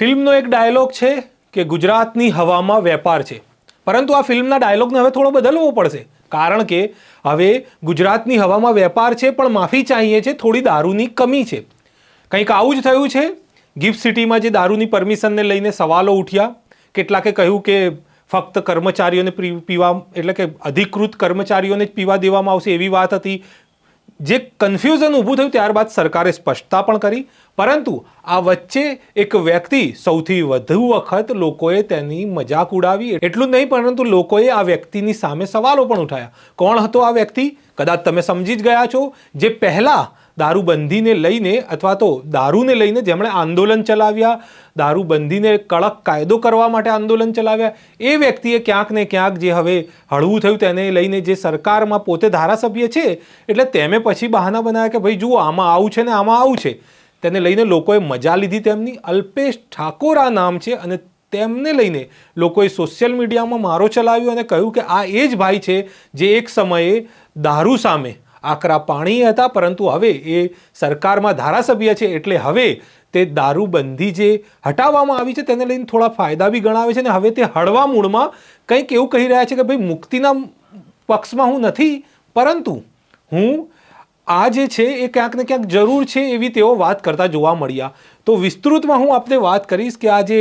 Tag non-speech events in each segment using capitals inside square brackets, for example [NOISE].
ફિલ્મનો એક ડાયલોગ છે કે ગુજરાતની હવામાં વેપાર છે. પરંતુ આ ફિલ્મના ડાયલોગને હવે થોડો બદલવો પડશે. કારણ કે હવે ગુજરાતની હવામાં વેપાર છે, પણ માફી ચાહીએ છે, થોડી દારૂની કમી છે. કંઈક આવું જ થયું છે? ગિફ્ટ સિટીમાં જે દારૂની પરમિશનને લઈને સવાલો ઉઠ્યા, કેટલાકે કહ્યું કે ફક્ત કર્મચારીઓને પીવા, એટલે કે અધિકૃત કર્મચારીઓને જ પીવા દેવામાં આવશે એવી વાત હતી. જે કન્ફ્યુઝન ઊભું થયું ત્યારબાદ સરકારે સ્પષ્ટતા પણ કરી, પરંતુ આ વચ્ચે એક વ્યક્તિ સૌથી વધુ વખત લોકોએ તેની મજાક ઉડાવી, એટલું જ નહીં, પરંતુ લોકોએ આ વ્યક્તિની સામે સવાલો પણ ઉઠાયા. કોણ હતો આ વ્યક્તિ? કદાચ તમે સમજી જ ગયા છો, જે પહેલાં દારૂબંધીને લઈને અથવા તો દારૂને લઈને જેમણે આંદોલન ચલાવ્યા, દારૂબંધીને કડક કાયદો કરવા માટે આંદોલન ચલાવ્યા, એ વ્યક્તિએ ક્યાંક ને ક્યાંક જે હવે હળવું થયું તેને લઈને જે સરકારમાં પોતે ધારાસભ્ય છે, એટલે તેમે પછી બહાના બનાવ્યા કે ભાઈ જુઓ, આમાં આવું છે ને આમાં આવું છે. તેને લઈને લોકોએ મજા લીધી તેમની. અલ્પેશ ઠાકોર આ નામ છે અને તેમને લઈને લોકોએ સોશિયલ મીડિયામાં મારો ચલાવ્યો અને કહ્યું કે આ એ જ ભાઈ છે જે એક સમયે દારૂ સામે આકરા પાણી હતા, પરંતુ હવે એ સરકારમાં ધારાસભ્ય છે એટલે હવે તે દારૂબંધી જે હટાવવામાં આવી છે તેને લઈને થોડા ફાયદા બી ગણાવે છે અને હવે તે હળવા મૂળમાં કંઈક એવું કહી રહ્યા છે કે ભાઈ મુક્તિના પક્ષમાં હું નથી, પરંતુ હું આ જે છે એ ક્યાંક ને ક્યાંક જરૂર છે એવી તેઓ વાત કરતા જોવા મળ્યા. તો વિસ્તૃતમાં હું આપને વાત કરીશ કે આ જે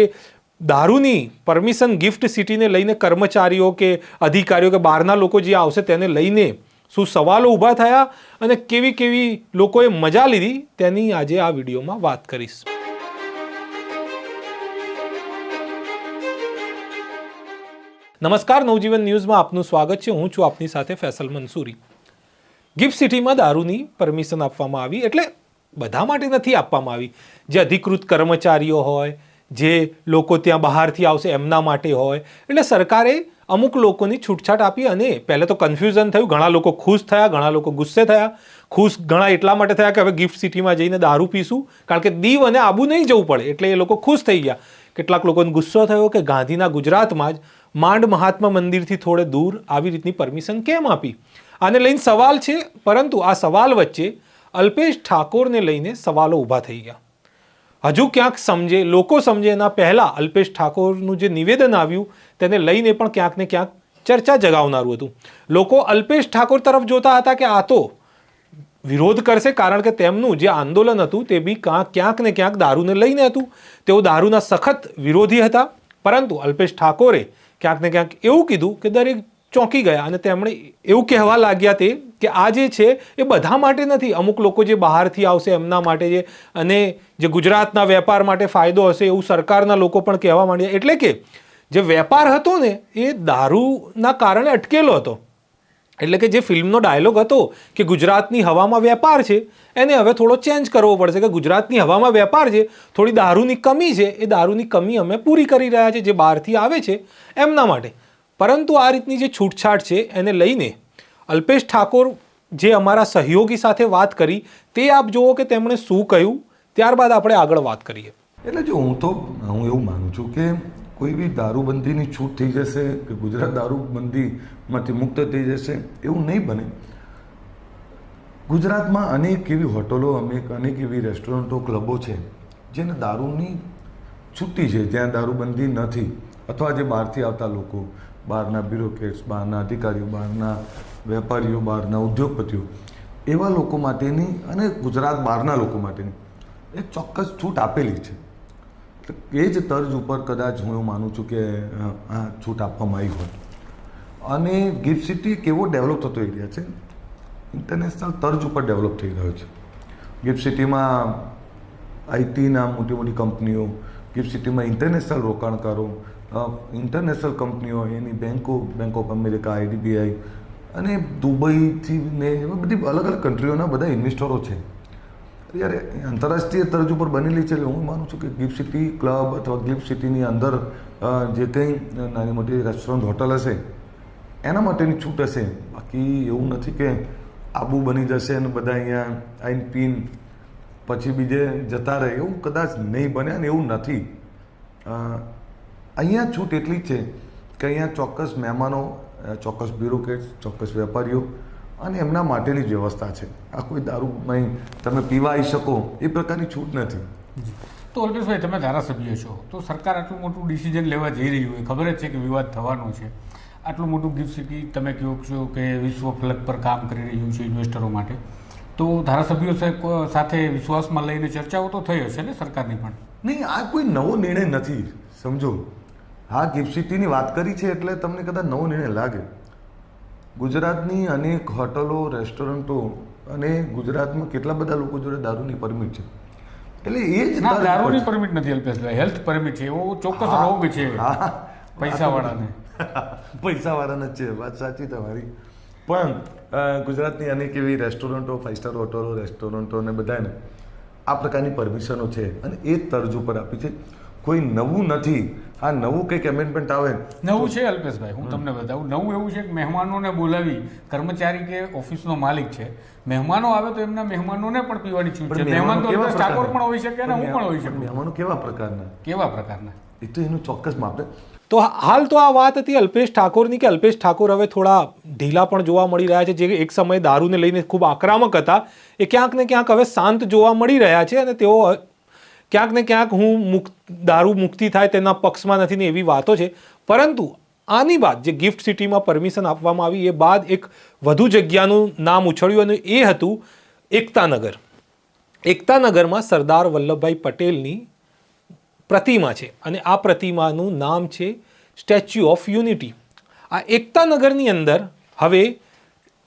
દારૂની પરમિશન ગિફ્ટ સિટીને લઈને કર્મચારીઓ કે અધિકારીઓ કે બહારના લોકો જે આવશે તેને લઈને શું સવાલો ઊભા થયા અને કેવી કેવી લોકોએ મજા લીધી તેની આજે આ વિડીયોમાં વાત કરીશ. નમસ્કાર, નવજીવન ન્યૂઝમાં આપનું સ્વાગત છે. હું છું આપની સાથે ફેસલ મંસૂરી. ગિફ્ટ સિટીમાં દારૂની પરમિશન આપવામાં આવી, એટલે બધા માટે નથી આપવામાં આવી. જે અધિકૃત કર્મચારીઓ હોય જે લોકો ત્યાં બહારથી આવશે એમના માટે હોય. એટલે સરકારે અમુક લોકોની છૂટછાટ આપી અને પહેલાં તો કન્ફ્યુઝન થયું. ઘણા લોકો ખુશ થયા, ઘણા લોકો ગુસ્સે થયા. ખુશ ઘણા એટલા માટે થયા કે હવે ગિફ્ટ સિટીમાં જઈને દારૂ પીશું. કારણ કે દીવ અને આબુ નહીં જવું પડે. એટલે એ લોકો ખુશ થઈ ગયા. કેટલાક લોકોને ગુસ્સો થયો કે ગાંધીના ગુજરાતમાં જ માંડ મહાત્મા મંદિરથી થોડે દૂર આવી રીતની પરમિશન કેમ આપી? આને લઈને સવાલ છે, પરંતુ આ સવાલ વચ્ચે અલ્પેશ ઠાકોરને લઈને સવાલો ઊભા થઈ ગયા. હજુ ક્યાંક સમજે, લોકો સમજે એના પહેલાં અલ્પેશ ઠાકોરનું જે નિવેદન આવ્યું, તેને લઈને પણ ક્યાંક ને ક્યાંક ચર્ચા જગાવનારું હતું. લોકો અલ્પેશ ઠાકોર તરફ જોતા હતા કે આ તો વિરોધ કરશે કારણ કે તેમનું જે આંદોલન હતું તે બી ક્યાંક ને ક્યાંક દારૂને લઈને હતું. તેઓ દારૂના સખત વિરોધી હતા, પરંતુ અલ્પેશ ઠાકોરે ક્યાંક ને ક્યાંક એવું કીધું કે દરેક ચોંકી ગયા અને તેમણે એવું કહેવા લાગ્યા તે કે આ જે છે, એ બધા માટે નથી. અમુક લોકો જે બહારથી આવશે, એમના માટે જે, અને જે ગુજરાતના વેપાર માટે ફાયદો હશે એવું સરકારના લોકો પણ કહેવા માંડ્યા. એટલે કે, જે વેપાર હતો ને, એ દારૂના કારણે અટકેલો હતો. એટલે કે જે ફિલ્મનો ડાયલોગ હતો કે ગુજરાતની હવામાં વેપાર છે, એને હવે થોડો ચેન્જ કરવો પડશે. કે ગુજરાતની હવામાં વેપાર છે, થોડી દારૂની કમી છે, એ દારૂની કમી અમે પૂરી કરી રહ્યા છે, જે બહારથી આવે છે, એમના માટે. પરંતુ આ રીતની જે છૂટછાટ છે, એને લઈને અલ્પેશ ઠાકોર જે અમારા સહયોગી સાથે વાત કરી, તે આપ જુઓ કે તેમણે શું કહ્યું, ત્યારબાદ આપણે આગળ વાત કરીએ. એટલે જો હું તો, હું એવું માનું છું કે કોઈ બી દારૂબંધીની છૂટ થઈ જશે, કે ગુજરાત દારૂબંધીમાંથી મુક્ત થઈ જશે, એવું નહીં બને. ગુજરાતમાં અનેક એવી હોટલો, અનેક એવી રેસ્ટોરન્ટો, ક્લબો છે, જેને દારૂની છૂટી છે, જ્યાં દારૂબંધી નથી, અથવા જે બહારથી આવતા લોકો બહારના બ્યુરોક્રેટ્સ બહારના અધિકારીઓ, બહારના વેપારીઓ, બહારના ઉદ્યોગપતિઓ, એવા લોકો માટેની અને ગુજરાત બહારના લોકો માટેની એક ચોક્કસ છૂટ આપેલી છે. એ જ તર્જ ઉપર કદાચ હું એવું માનું છું કે આ છૂટ આપવામાં આવી હોય. અને ગિફ્ટ સિટી કેવો ડેવલપ થતો એરિયા છે. ઇન્ટરનેશનલ તર્જ ઉપર ડેવલપ થઈ રહ્યો છે. ગિફ્ટ સિટીમાં આઈટીના મોટી મોટી કંપનીઓ, ગિફ્ટ સિટીમાં ઇન્ટરનેશનલ રોકાણકારો ઇન્ટરનેશનલ કંપનીઓ એની બેન્કો બેંક ઓફ અમેરિકા આઈડીબીઆઈ અને દુબઈથી ને એવા બધી અલગ અલગ કન્ટ્રીઓના બધા ઇન્વેસ્ટરો છે. યાર આંતરરાષ્ટ્રીય તરજ ઉપર બનેલી છે એટલે હું માનું છું કે ગિફ્ટ સિટી ક્લબ અથવા ગિફ્ટ સિટીની અંદર જે કંઈ નાની મોટી રેસ્ટોરન્ટ હોટલ હશે, એના માટેની છૂટ હશે. બાકી એવું નથી કે આબુ બની જશે અને બધા અહીંયા આઈન પીન પછી બીજે જતા રહે. એવું કદાચ નહીં બને અને એવું નથી. અહીંયા છૂટ એટલી જ છે કે અહીંયા ચોક્કસ મહેમાનો ચોક્કસ બ્યુરોક્રેટ્સ ચોક્કસ વેપારીઓ અને એમના માટેની જ વ્યવસ્થા છે. આ કોઈ દારૂ નહીં. તમે પીવા આવી શકો. એ પ્રકારની છૂટ નથી. તો અલ્પેશભાઈ તમે ધારાસભ્ય છો. તો સરકાર આટલું મોટું ડિસિઝન લેવા જઈ રહ્યું હોય. ખબર જ છે કે વિવાદ થવાનો છે. આટલું મોટું ગિફ્ટ સિટી તમે કહો છો કે વિશ્વ ફલક પર કામ કરી રહ્યું છે ઇન્વેસ્ટરો માટે. તો ધારાસભ્યો સાથે વિશ્વાસમાં લઈને ચર્ચાઓ તો થઈ હશે ને સરકારની પણ? નહીં આ કોઈ નવો નિર્ણય નથી. સમજો. હા ગિફ્ટ સિટીની વાત કરી છે એટલે તમને કદાચ નવો નિર્ણય લાગે. ગુજરાતની અનેક હોટલો રેસ્ટોરન્ટો અને ગુજરાતમાં કેટલા બધા લોકો જોડે દારૂની પરમિટ છે? એટલે એ જ દારૂની પરમિટ નથી અલ્પેશભાઈ હેલ્થ પરમિટ છે. એવો ચોક્કસ રોગ છે. પૈસાવાળાને. [LAUGHS] પૈસાવાળાના જ છે. વાત સાચી તમારી. પણ ગુજરાતની અનેક એવી રેસ્ટોરન્ટો ફાઇવ સ્ટાર હોટલો રેસ્ટોરન્ટો અને બધાને આ પ્રકારની પરમિશનો છે અને એ તર્જ ઉપર આપી છે. કોઈ નવું નથી. આ નવું કંઈક એમેન્ડમેન્ટ આવે. નવું છે અલ્પેશભાઈ હું તમને બતાવું. નવું એવું છે કે મહેમાનોને બોલાવી કર્મચારી કે ઓફિસનો માલિક છે. મહેમાનો આવે તો એમના મહેમાનોને પણ પીવાની છૂટ છે. મહેમાન તો કેવા ઠાકોર પ્રકારના? પણ હોઈ શકે અને હું પણ હોઈ શકું. મહેમાનો કેવા પ્રકારના? કેવા પ્રકારના? એ તો એનું ચોક્કસ માપે તો હાલ તો આ વાત હતી અલ્પેશ ઠાકોરની કે અલ્પેશ ઠાકોર હવે થોડા ઢીલા પણ જોવા મળી રહ્યા છે જે એક સમયે દારૂને લઈને ખૂબ આક્રામક હતા. એ ક્યાંક ને ક્યાંક હવે શાંત જોવા મળી રહ્યા છે અને તેઓ ક્યાંક ને ક્યાંક હું મુક્ત દારૂ મુક્તિ થાય તેના પક્ષમાં નથી ને એવી વાતો છે. પરંતુ આની બાદ જે ગિફ્ટ સિટીમાં પરમિશન આપવામાં આવી એ બાદ એક વધુ જગ્યાનું નામ ઉછળ્યું અને એ હતું એકતાનગર. એકતાનગરમાં સરદાર વલ્લભભાઈ પટેલની પ્રતિમા છે અને આ પ્રતિમાનું નામ છે સ્ટેચ્યુ ઓફ યુનિટી. આ એકતાનગરની અંદર હવે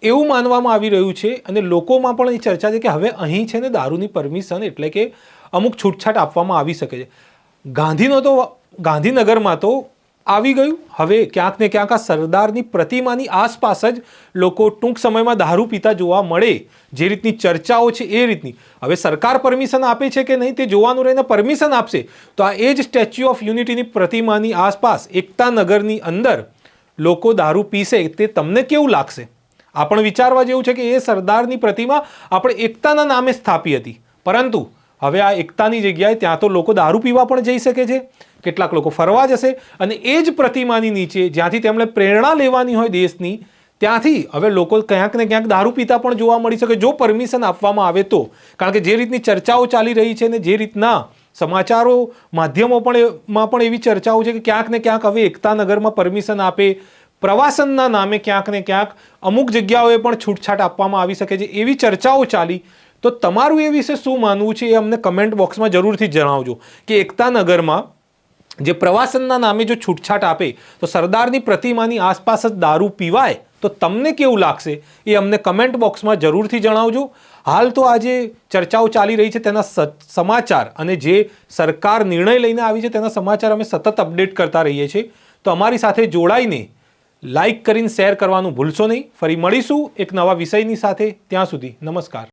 એવું માનવામાં આવી રહ્યું છે અને લોકોમાં પણ એ ચર્ચા છે કે હવે અહીં છે ને દારૂની પરમિશન એટલે કે અમુક છૂટછાટ આપવામાં આવી શકે છે. ગાંધીનો તો ગાંધીનગરમાં તો આવી ગયું. હવે ક્યાંક ને ક્યાંક આ સરદારની પ્રતિમાની આસપાસ જ લોકો ટૂંક સમયમાં દારૂ પીતા જોવા મળે. જે રીતની ચર્ચાઓ છે એ રીતની. હવે સરકાર પરમિશન આપે છે કે નહીં તે જોવાનું રહીને પરમિશન આપશે. તો આ એ જ સ્ટેચ્યુ ઓફ યુનિટીની પ્રતિમાની આસપાસ, એકતા નગરની અંદર લોકો દારૂ પીશે. તે તમને કેવું લાગશે? આ પણ વિચારવા જેવું છે કે એ સરદારની પ્રતિમા આપણે એકતાના નામે સ્થાપી હતી. પરંતુ હવે આ એકતાની જગ્યાએ ત્યાં તો લોકો દારૂ પીવા પણ જઈ શકે છે. કેટલાક લોકો ફરવા જશે અને એ જ પ્રતિમાની નીચે જ્યાંથી તેમણે પ્રેરણા લેવાની હોય દેશની, ત્યાંથી હવે લોકો ક્યાંક ને ક્યાંક દારૂ પીતા પણ જોવા મળી શકે. જો પરમિશન આપવામાં આવે તો, કારણ કે જે રીતની ચર્ચાઓ ચાલી રહી છે ને જે રીતના સમાચારો માધ્યમો પણ માં પણ એવી ચર્ચાઓ છે કે ક્યાંક ને ક્યાંક હવે એકતાનગરમાં પરમિશન આપે, પ્રવાસનના નામે ક્યાંક ને ક્યાંક અમુક જગ્યાઓએ પણ છૂટછાટ આપવામાં આવી શકે છે. એવી ચર્ચાઓ ચાલી તો તમારું એ વિશે શું માનવું છે એ અમને કમેન્ટ બોક્સમાં જરૂરથી જણાવજો કે એકતાનગરમાં જે પ્રવાસનના નામે જો છૂટછાટ આપે તો સરદારની પ્રતિમાની આસપાસ જ દારૂ પીવાય તો તમને કેવું લાગશે એ અમને કમેન્ટ બોક્સમાં જરૂરથી જણાવજો. હાલ તો આજે ચર્ચાઓ ચાલી રહી છે તેના સમાચાર અને જે સરકાર નિર્ણય લઈને આવી છે તેના સમાચાર અમે સતત અપડેટ કરતા રહીએ છીએ. તો અમારી સાથે જોડાઈને લાઇક કરીને શેર કરવાનું ભૂલશો નહીં. ફરી મળીશું એક નવા વિષયની સાથે. ત્યાં સુધી નમસ્કાર.